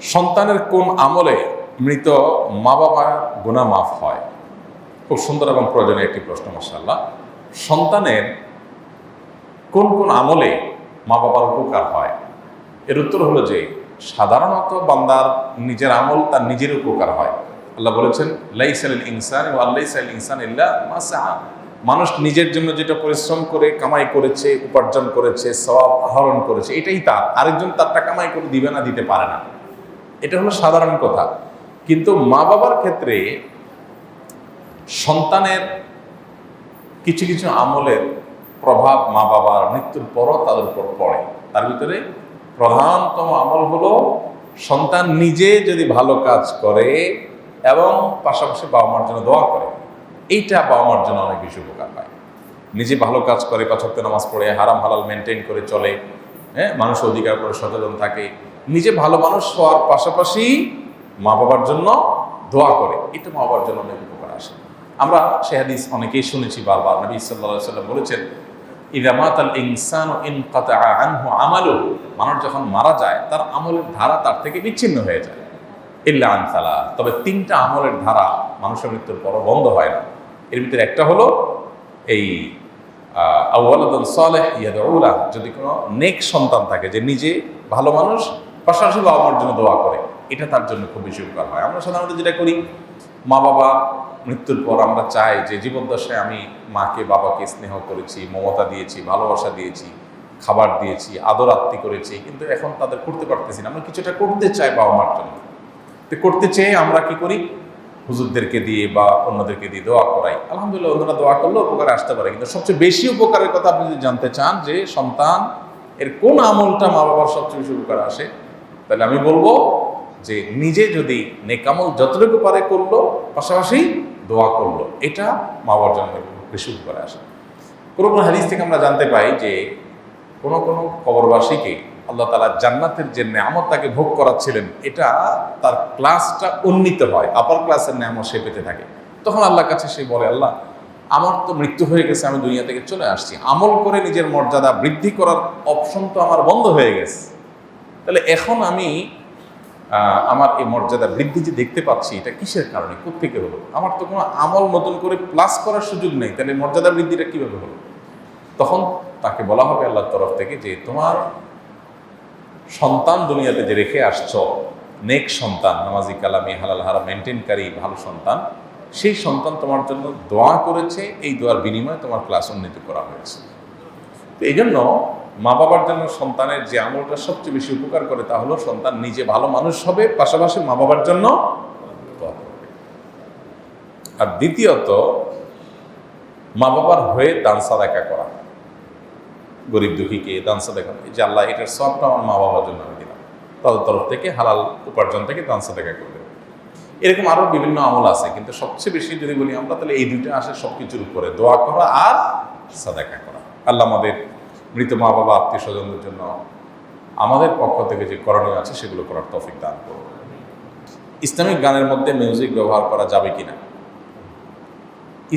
সন্তানের কোন আমলে মৃত মা বাবা গুণা মাফ হয়? খুব সুন্দর এবং প্রয়োজনীয় একটি প্রশ্ন মাসাল্লাহ সন্তানের কোন কোন আমলে মা বাবার উপকার হয়? এর উত্তর হলো যে, সাধারণত বান্দার নিজের আমল তার নিজের উপকার হয়। আল্লাহ বলেছেন, লাইসাল ইনসান ও আল্লাহ ইনসান ইল্লা মানুষ নিজের জন্য যেটা পরিশ্রম করে, কামাই করেছে, উপার্জন করেছে সব আহরণ করেছে, এটাই তার। আরেকজন তারটা কামাই করে দিবে না, দিতে পারে না। এটা হলো সাধারণ কথা। কিন্তু মা বাবার ক্ষেত্রে সন্তানের কিছু কিছু আমলের প্রভাব মা বাবার মৃত্যুর পরও তাদের উপর পড়ে। তার ভিতরে প্রধানতম আমল হলো সন্তান নিজে যদি ভালো কাজ করে এবং পাশাপাশি বাবা মার জন্য দোয়া করে। এইটা বাবা মার জন্য অনেক বেশি উপকার পায়। নিজে ভালো কাজ করে পাঁচক্ত নামাজ পড়ে, হারাম হালাল মেনটেন করে চলে হ্যাঁ? মানুষ অধিকার করে সচেতন থাকে। নিজে ভালো মানুষ হওয়ার পাশাপাশি মা বাবার জন্য দোয়া করে। এটা মা বাবার জন্য অনেক উপকার আসে। আমরা সে হাদিস অনেকেই শুনেছি বারবার। নবী সাল্লাহ সাল্লাম বলেছেন ইরামাত আল ইনসান ইন আনহু মানুষ যখন মারা যায়, তার আমলের ধারা তার থেকে বিচ্ছিন্ন হয়ে যায়। ইল্লা আনসালা তবে তিনটা আমলের ধারা মানুষের মৃত্যুর পর বন্ধ হয় না। এর ভিতরে একটা হলো এই যদি কোনো নেক সন্তান থাকে যে নিজে ভালো মানুষ পাশাপাশি বাবা মার জন্য দোয়া করে। এটা তার জন্য খুব বেশি উপকার হয়। আমরা সাধারণত যেটা করি, মা বাবা মৃত্যুর পর আমরা চাই যে জীবদ্দশায় আমি মাকে, বাবাকে স্নেহ করেছি, মমতা দিয়েছি, ভালোবাসা দিয়েছি, খাবার দিয়েছি, আদর আত্মি করেছি, কিন্তু এখন তাদের করতে পারতেছি না। আমরা কিছুটা করতে চাই বাবা মার জন্য। তো করতে চেয়ে আমরা কি করি? হুজুরদেরকে দিয়ে বা অন্যদেরকে দিয়ে দোয়া করাই। আলহামদুলিল্লাহ, অন্যরা দোয়া করলেও উপকারে আসতে পারে। কিন্তু সবচেয়ে বেশি উপকারের কথা আপনি যদি জানতে চান যে সন্তান এর কোন আমলটা মা বাবার সবচেয়ে বেশি উপকার আসে তাহলে আমি বলব যে নিজে যদি নেকামল যতটুকু পারে করল, পাশাপাশি দোয়া করল, এটা মা বাবার জন্য বেশি উপকারে আসে। কোনো কোনো হাদিস থেকে আমরা জানতে পাই যে কোনো কোনো কবরবাসীকে আল্লাহ তালা জান্নাতের যে নামত তাকে ভোগ করাচ্ছিলেন, এটা তার ক্লাসটা উন্নীত হয় আপার ক্লাসের নামও সে পেতে থাকে। তখন আল্লাহর কাছে সে বলে, আল্লাহ, আমার তো মৃত্যু হয়ে গেছে, আমি দুনিয়া থেকে চলে আসছি। আমল করে নিজের মর্যাদা বৃদ্ধি করার অপশন তো আমার বন্ধ হয়ে গেছে। তাহলে এখন আমি আমার এই মর্যাদা বৃদ্ধি যে দেখতে পাচ্ছি, এটা কিসের কারণে? কোথেকে হলো? আমার তো কোনো আমল নতুন করে প্লাস করার সুযোগ নেই। তাহলে মর্যাদা বৃদ্ধিটা কীভাবে হলো? তখন তাকে বলা হবে আল্লাহর তরফ থেকে যে, তোমার সন্তান দুনিয়াতে যে রেখে আসছ, নেক সন্তান, নামাজি কালামি, হালাল হারা মেনটেনকারী ভালো সন্তান, সেই সন্তান তোমার জন্য দোয়া করেছে, এই দোয়ার বিনিময়ে তোমার ক্লাস উন্নীত করা হয়েছে। তো এই জন্য মা বাবার জন্য সন্তানের যে আমলটা সবচেয়ে বেশি উপকার করে তা হলো সন্তান নিজে ভালো মানুষ হবে, পাশাপাশি মা বাবার জন্য আর দ্বিতীয়ত, মা বাবার হয়ে দান সাদাকা করা। গরিব দুঃখীকে দান সাদাকা যে আল্লাহ এটার সবটা আমার মা বাবার জন্য আমি দিলাম। তাদের তরফ থেকে হালাল উপার্জন থেকে দান সাদাকা করবে। এরকম আরও বিভিন্ন আমল আছে, কিন্তু সবচেয়ে বেশি যদি বলি আমরা, তাহলে এই দুইটা আসে সব কিছুর উপরে। দোয়া করা আর সাদাকা করা। আল্লাহ আমাদের মৃত মা বাবা, আত্মীয় স্বজনদের জন্য আমাদের পক্ষ থেকে যে করণীয় আছে, সেগুলো করার তফিক দান করব ইসলামিক গানের মধ্যে মিউজিক ব্যবহার করা যাবে কিনা?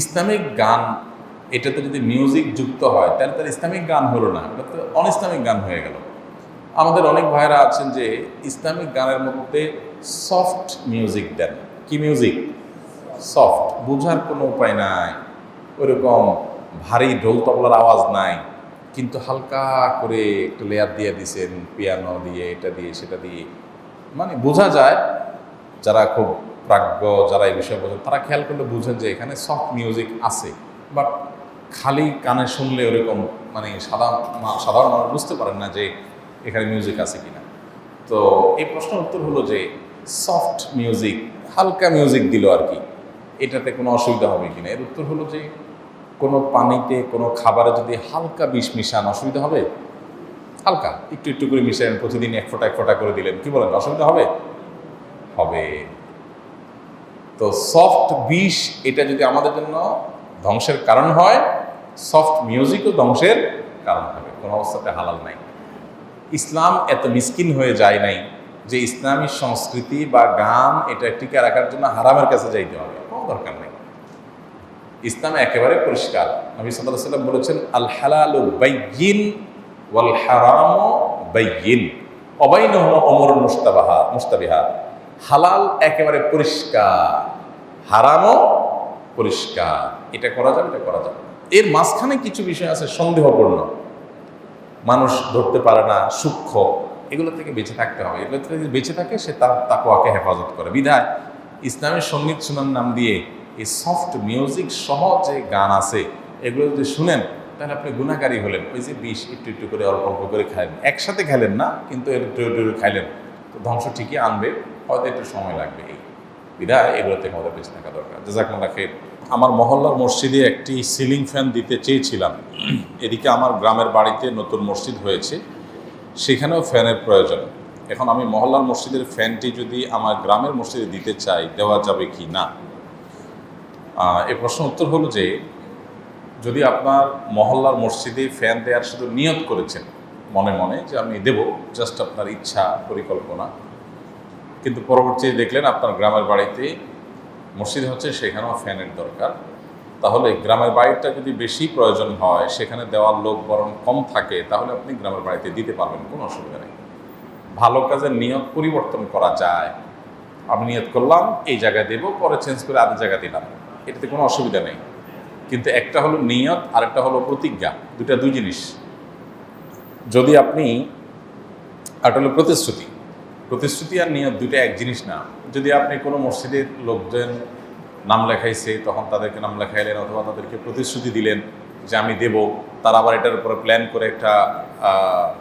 ইসলামিক গান, এটাতে যদি মিউজিক যুক্ত হয়, তাহলে তার ইসলামিক গান হলো না। এটা তো অন ইসলামিক গান হয়ে গেল। আমাদের অনেক ভাইরা আছেন যে ইসলামিক গানের মধ্যে সফট মিউজিক দেন। কি মিউজিক সফট বোঝার কোনো উপায় নাই। ওইরকম ভারী ঢোল তবলার আওয়াজ নাই। কিন্তু হালকা করে একটু লেয়ার দিয়ে দিছেন পিয়ানো দিয়ে, এটা দিয়ে, সেটা দিয়ে। মানে বোঝা যায়, যারা খুব প্রাজ্ঞ, যারা এই বিষয়ে বোঝেন, তারা খেয়াল করলে বুঝেন যে এখানে সফট মিউজিক আছে। বাট খালি কানে শুনলে ওরকম মানে মা- সাধারণ মানুষ বুঝতে পারেন না যে এখানে মিউজিক আছে কিনা। তো এই প্রশ্নের উত্তর হলো যে সফট মিউজিক হালকা মিউজিক দিল আর কি। এটাতে কোনো অসুবিধা হবে কিনা? এর উত্তর হলো যে কোনো পানিতে, কোনো খাবারে যদি হালকা বিষ মিশান, অসুবিধা হবে? হালকা, একটু একটু করে মিশান প্রতিদিন এক ফোঁটা এক ফোঁটা করে দিলেন। কি বলেন, অসুবিধা হবে? হবে। তো সফট বিষ, এটা যদি আমাদের জন্য ধ্বংসের কারণ হয় সফট মিউজিকও ধ্বংসের কারণ হবে। কোনো অবস্থাতে হালাল নাই। ইসলাম এত মিসকিন হয়ে যায় নাই যে ইসলামী সংস্কৃতি বা গান, এটা টিকে রাখার জন্য হারামের কাছে যাইতে হবে। কোনো দরকার নেই। ইসলাম একেবারে পরিষ্কার। নবী সাল্লাহ সাল্লাম বলেছেন, আল হালালু বাইয়িন ওয়াল হারামু বাইয়িন। অবাইন অমর মুস্তাবাহা মুস্তাবিহা হালাল একেবারে পরিষ্কার, হারামও পরিষ্কার। এটা করা যাবে, এটা করা যাবে এর মাঝখানে কিছু বিষয় আছে সন্দেহপূর্ণ। মানুষ ধরতে পারে না, সূক্ষ্ম। এগুলো থেকে বেঁচে থাকতে হবে। এগুলো থেকে বেঁচে থাকে, সে তার তাকুয়াকে হেফাজত করে। বিধায় ইসলামের সংগীত শোনার নাম দিয়ে এই সফট মিউজিক সহ যে গান আছে, এগুলো যদি শুনেন, তাহলে আপনি গুণাকারী হলেন। ওই যে বিষ, একটু একটু করে, অল্প অল্প করে খাইলেন। একসাথে খাইলেন না, কিন্তু একটু একটু খাইলেন। তো ধ্বংস ঠিকই আনবে, হয়তো একটু সময় লাগবে। এই বিধায় এগুলো থেকে আমাদের বেঁচে থাকা দরকার। জাজাকুল্লাহ খের আমার মহল্লার মসজিদে একটি সিলিং ফ্যান দিতে চেয়েছিলাম। এদিকে আমার গ্রামের বাড়িতে নতুন মসজিদ হয়েছে। সেখানেও ফ্যানের প্রয়োজন। এখন আমি মহল্লার মসজিদের ফ্যানটি যদি আমার গ্রামের মসজিদে দিতে চাই, দেওয়া যাবে কি না? এই প্রশ্ন উত্তর হলো যে, যদি আপনার মহল্লার মসজিদে ফ্যান দেওয়ার শুধু নিয়ত করেছেন, মনে মনে যে আমি দেব জাস্ট আপনার ইচ্ছা, পরিকল্পনা, কিন্তু পরবর্তীতে দেখলেন আপনার গ্রামের বাড়িতে মসজিদ হচ্ছে, সেখানেও ফ্যানের দরকার, তাহলে গ্রামের বাড়িটা যদি বেশি প্রয়োজন হয়, সেখানে দেওয়ার লোক বরং কম থাকে, তাহলে আপনি গ্রামের বাড়িতে দিতে পারবেন, কোনো অসুবিধা নেই। ভালো কাজের নিয়ত পরিবর্তন করা যায়। আমি নিয়ত করলাম, এই জায়গায় দেবো, পরে চেঞ্জ করে আরেক জায়গায় দিলাম। এটাতে কোনো অসুবিধা নেই। কিন্তু একটা হলো নিয়ত, আরেকটা হলো প্রতিজ্ঞা দুটা দুই জিনিস। যদি আপনি একটা হলো প্রতিশ্রুতি প্রতিশ্রুতি আর নিয়ত দুটো এক জিনিস না। যদি আপনি কোনো মসজিদের লোকজন নাম লেখাইছে, তখন তাদেরকে নাম লেখাইলেন অথবা তাদেরকে প্রতিশ্রুতি দিলেন যে আমি দেব, তারা আবার এটার উপরে প্ল্যান করে একটা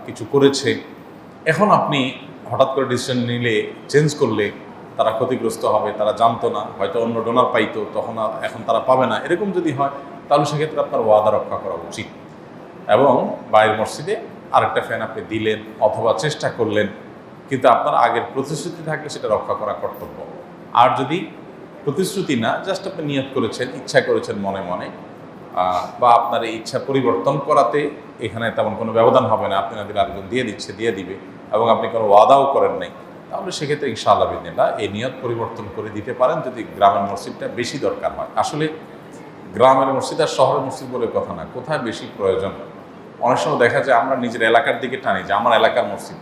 কিছু করেছে। এখন আপনি হঠাৎ করে ডিসিশন নিলে চেঞ্জ করলে তারা ক্ষতিগ্রস্ত হবে, তারা জানতো না, হয়তো অন্য ডোনার পাইতো, তখন এখন তারা পাবে না। এরকম যদি হয়, তাহলে সেক্ষেত্রে আপনার ওয়াদা রক্ষা করা উচিত। এবং বাইরের মসজিদে আরেকটা ফ্যান আপনি দিলেন অথবা চেষ্টা করলেন, কিন্তু আপনার আগের প্রতিশ্রুতি থাকলে সেটা রক্ষা করা কর্তব্য। আর যদি প্রতিশ্রুতি না জাস্ট আপনি নিয়ত করেছেন, ইচ্ছা করেছেন মনে মনে বা আপনার এই ইচ্ছা পরিবর্তন করাতে এখানে তেমন কোনো ব্যবধান হবে না। আপনি না দিলে আরেকজন দিয়ে দিচ্ছে, দিয়ে দিবে, এবং আপনি কোনো ওয়াদাও করেন নাই। তাহলে সেক্ষেত্রে ইনশাআল্লাহ বিদিনা এই নিয়ত পরিবর্তন করে দিতে পারেন যদি গ্রামের মসজিদটা বেশি দরকার হয়। আসলে গ্রামের মসজিদ আর শহরের মসজিদ বলে কথা না, কোথায় বেশি প্রয়োজন? অনেক সময় দেখা যায় আমরা নিজের এলাকার দিকে টানি যে আমার এলাকার মসজিদ।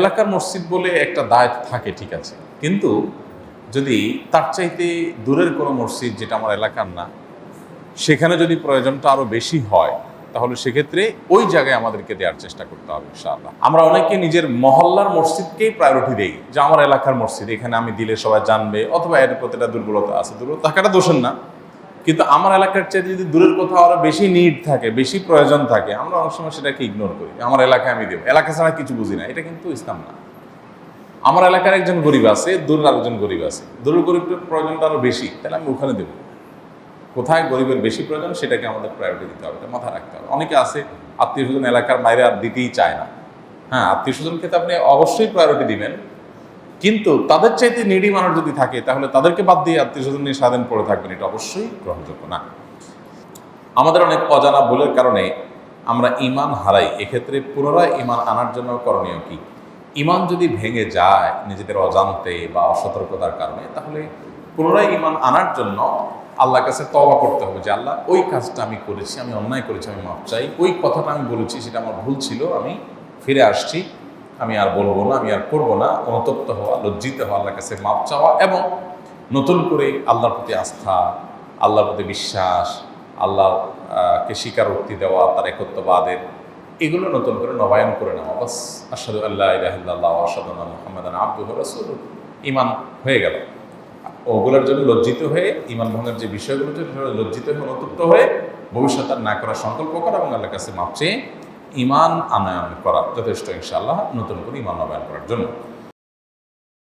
এলাকার মসজিদ বলে একটা দায় থাকে, ঠিক আছে। কিন্তু যদি তার চাইতে দূরের কোনো মসজিদ যেটা আমার এলাকার না, সেখানে যদি প্রয়োজনটা আরও বেশি হয় তাহলে সেক্ষেত্রে ওই জায়গায় আমাদেরকে দেওয়ার চেষ্টা করতে হবে, ইনশাআল্লাহ। আমরা অনেকে নিজের মহল্লার মসজিদকেই প্রায়োরিটি দেই। যে আমার এলাকার মসজিদ, এখানে আমি দিলে সবাই জানবে, অথবা এর প্রতিটা দুর্বলতা আছে। দুর্বলতা থাকাটা দোষের না। কিন্তু আমার এলাকার চাইতে যদি দূরের কোথাও আরও বেশি নিড থাকে, বেশি প্রয়োজন থাকে, আমরা অনেক সময় সেটাকে ইগনোর করি। আমার এলাকায় আমি দেবো। এলাকা ছাড়া কিছু বুঝি না। এটা কিন্তু ইসলাম না। আমার এলাকার একজন গরিব আছে, দূরের আরেকজন গরিব আছে। দূরের গরিবের প্রয়োজনটা আরও বেশি, তাহলে আমি ওখানে দেবো। কোথায় গরিবের বেশি প্রয়োজন সেটাকে আমাদের প্রায়োরিটি দিতে হবে, এটা মাথায় রাখতে হবে। অনেকে আছে আত্মীয় স্বজন এলাকার বাইরে আর দিতেই চায় না। হ্যাঁ আত্মীয় স্বজনকে তো আপনি অবশ্যই প্রায়োরিটি দিবেন। কিন্তু তাদের চাইতে নিডি মানুষ যদি থাকে, তাহলে তাদেরকে বাদ দিয়ে আত্মীয় স্বজন নিয়ে স্বাধীন পড়ে থাকবেন, এটা অবশ্যই গ্রহণযোগ্য না। আমাদের অনেক অজানা ভুলের কারণে আমরা ইমান হারাই। এক্ষেত্রে পুনরায় ইমান আনার জন্য করণীয় কি? ইমান যদি ভেঙে যায় নিজেদের অজান্তে বা অসতর্কতার কারণে, তাহলে পুনরায় ইমান আনার জন্য আল্লাহর কাছে তওবা করতে হবে যে আল্লাহ, ওই কাজটা আমি করেছি, আমি অন্যায় করেছি, আমি মাপ চাই। ওই কথাটা আমি বলেছি, সেটা আমার ভুল ছিল, আমি ফিরে আসছি। আমি আর বলব না, আমি আর করব না। অনুতপ্ত হওয়া, লজ্জিত হওয়া, আল্লাহর কাছে মাপ চাওয়া এবং নতুন করে আল্লাহর প্রতি আস্থা, আল্লাহর প্রতি বিশ্বাস আল্লাহকে স্বীকারোক্তি দেওয়া, তার একত্ববাদের, এগুলো নতুন করে নবায়ন করে নেওয়া। বাস আসাদু আল্লাহ ইলাহিল্লাহ আসাদু মোহাম্মদ আব্দুহ রসুল ইমান হয়ে গেল। ওগুলোর জন্য লজ্জিত হয়ে, ইমান ভঙ্গের যে বিষয়গুলো লজ্জিত হয়ে, অনুতপ্ত হয়ে ভবিষ্যৎ আর না করার সংকল্প করা এবং আল্লাহর কাছে মাপছে ইমান আনয়ন করা যথেষ্ট, ইনশাআল্লাহ, নতুন করে ইমান নবায়ন করার জন্য।